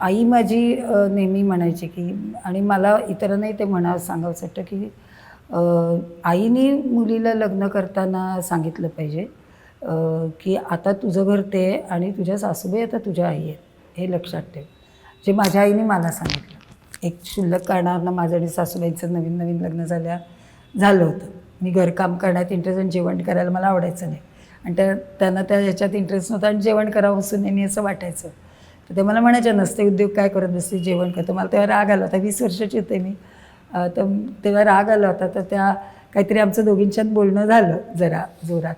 आई माझी नेहमी म्हणायची की आणि मला इतरांनाही ते म्हणावं सांगावं वाटतं की आईने मुलीला लग्न करताना सांगितलं पाहिजे की आता तुझं घर ते आहे आणि तुझ्या सासूबाई आता तुझ्या आई आहेत हे लक्षात ठेव. जे माझ्या आईने मला सांगितलं. एक क्षुल्लक कारणानं माझं आणि सासूबाईंचं नवीन नवीन लग्न झाल्या झालं होतं. मी घरकाम करण्यात इंटरेस्ट आणि जेवण करायला मला आवडायचं नाही. आणि त्या त्यांना त्या ह्याच्यात इंटरेस्ट नव्हता आणि जेवण करावं सुनेनी असं वाटायचं. तर ते मला म्हणायचे नसते उद्योग काय करत बसते जेवण करतो मला तेव्हा राग आला होता वीस वर्षाची होते मी. तर तेव्हा राग आला होता तर त्या काहीतरी आमचं दोघींच्यात बोलणं झालं जरा जोरात.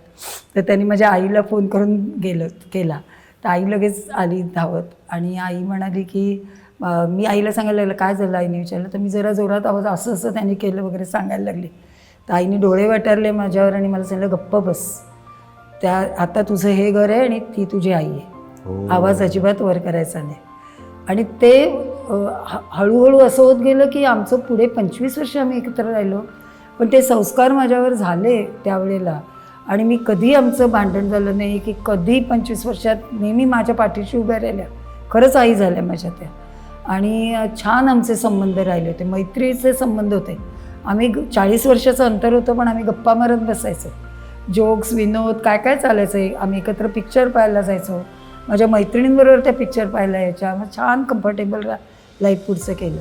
तर त्यांनी माझ्या आईला फोन करून गेलं केला. तर आई लगेच आली धावत आणि आई म्हणाली की मी आईला सांगायला लागलं काय झालं आईने विचारलं? तर मी जरा जोरात आवाज असं असं त्यांनी केलं वगैरे सांगायला लागले. तर आईने डोळे वाटारले माझ्यावर आणि मला सांगितलं गप्प बस. त्या आता तुझं हे घर आहे आणि ती तुझी आई आहे. हो. आवाज अजिबात वर करायचा नाही. आणि ते हळूहळू असं होत गेलं की आमचं पुढे पंचवीस वर्ष आम्ही एकत्र राहिलो. पण ते संस्कार माझ्यावर झाले त्यावेळेला. आणि मी कधी आमचं भांडण झालं नाही की कधी पंचवीस वर्षात नेहमी माझ्या पाठीशी उभ्या राहिल्या. खरंच आई झाल्या माझ्या त्या. आणि छान आमचे संबंध राहिले होते. मैत्रीचे संबंध होते. आम्ही चाळीस वर्षाचं अंतर होतं पण आम्ही गप्पा मारत बसायचो. जोक्स विनोद काय काय चालायचं आम्ही एकत्र पिक्चर पाहायला जायचो. माझ्या मैत्रिणींबरोबर त्या पिक्चर पाहायला यायच्या मग छान कम्फर्टेबल लाईफ पुढचं केलं.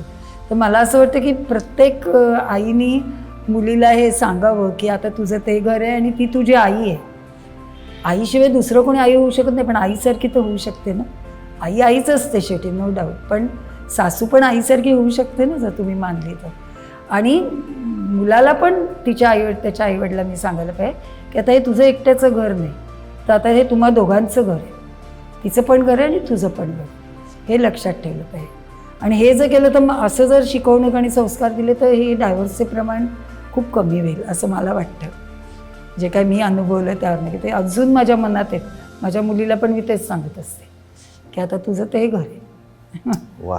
तर मला असं वाटतं की प्रत्येक आईने आईनी मुलीला हे सांगावं की आता तुझं ते घर आहे आणि ती तुझी आई आहे. आईशिवाय दुसरं कोणी आई होऊ शकत नाही पण आईसारखी तर होऊ शकते ना. आई आईच असते शेवटी नो डाऊट पण सासू पण आईसारखी होऊ शकते ना जर तुम्ही मानली तर. आणि मुलाला पण तिच्या आई त्याच्या आईवडिलांनी सांगायला पाहिजे की आता हे तुझं एकट्याचं घर नाही. तर आता हे तुम्हा दोघांचं घर आहे. तिचं पण घर आहे आणि तुझं पण घर हे लक्षात ठेवलं पाहिजे. आणि हे जर केलं तर मग असं जर शिकवणूक आणि संस्कार दिले तर हे डायव्हर्सचे प्रमाण खूप कमी होईल असं मला वाटतं. जे काय मी अनुभवलं त्यावर की ते अजून माझ्या मनात आहेत माझ्या मुलीला पण मी तेच सांगत असते की आता तुझं ते घर आहे. वा.